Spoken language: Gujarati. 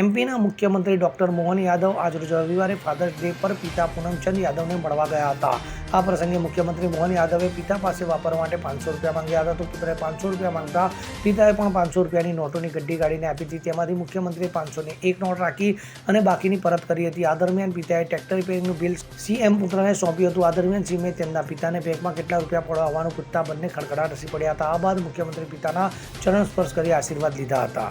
એમપીના મુખ્યમંત્રી ડોક્ટર મોહન યાદવ આજરોજ રવિવારે ફાધર્સ ડે પર પિતા પૂનમચંદ યાદવને મળવા ગયા હતા. આ પ્રસંગે મુખ્યમંત્રી મોહન યાદવે પિતા પાસે વાપરવા માટે પાંચસો રૂપિયા માંગ્યા હતા. તો પુત્રએ પાંચસો રૂપિયા માંગતા પિતાએ પણ પાંચસો રૂપિયાની નોટોની ગડ્ડી કાઢીને આપી હતી. તેમાંથી મુખ્યમંત્રીએ પાંચસોની એક નોટ રાખી અને બાકીની પરત કરી હતી. આ દરમિયાન પિતાએ ટ્રેક્ટર રિપેરિંગનું બિલ સીએમ પુત્રને સોંપ્યું હતું. આ દરમિયાન સીમે તેમના પિતાને બેંકમાં કેટલા રૂપિયા પડવા હોવાનું પૂછતા બંને ખડખડાટ હસી પડ્યા હતા. આ બાદ મુખ્યમંત્રી પિતાના ચરણ સ્પર્શ કરી આશીર્વાદ લીધા હતા.